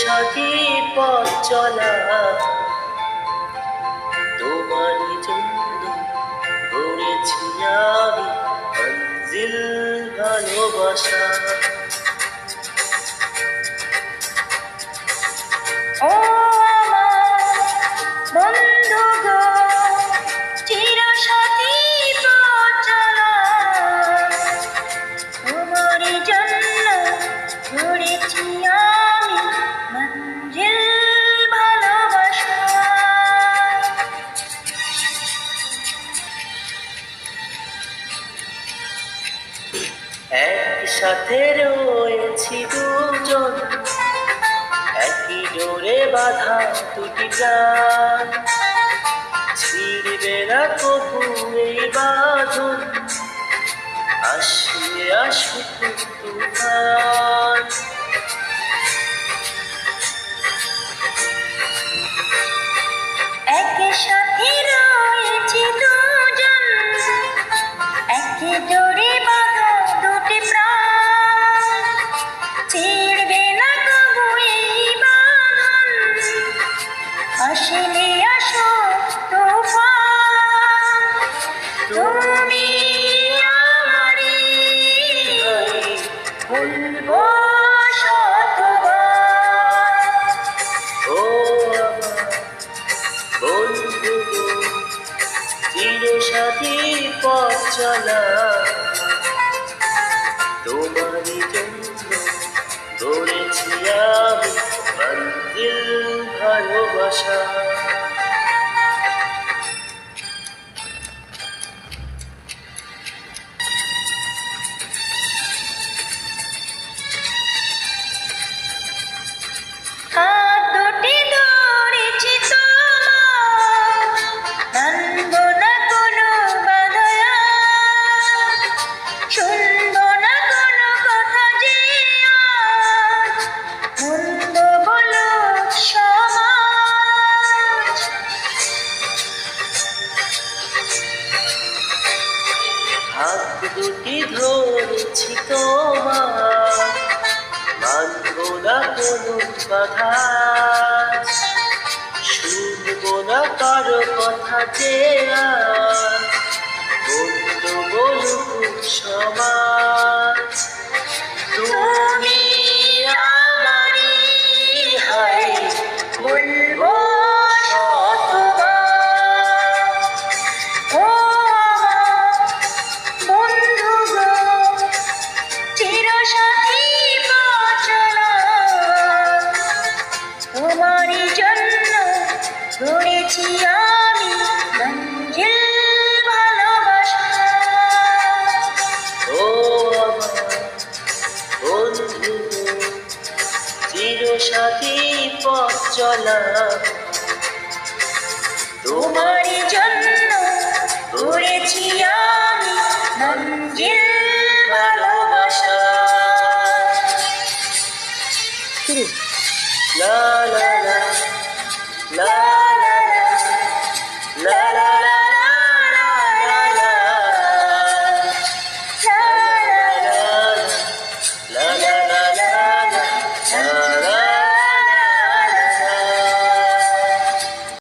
সাথী পথ চলা। তোমারই জন্য করেছি আমি মঞ্জিল ভালোবাসা। একসাথে রয়েছি দুজন। একই জোরে বাধা, দুটি প্রাণ। ছিড়বে না কবু এই বাঁধন। আসিয়ে আসুক তুফান সাথী পথ চলা জন্য গড়েছি আমি মন্দির ভালোবাসা দুটি ধরেছি তোমার। কোনো শুনব না কারও কথা যে বলুক সমাজ। গড়েছি আমি মঞ্জিল ভালোবাসা। ও বন্ধু চির সাথী পথ চলা তোমার তোমারই জন্য গড়েছি আমি মঞ্জিল ভালোবাসা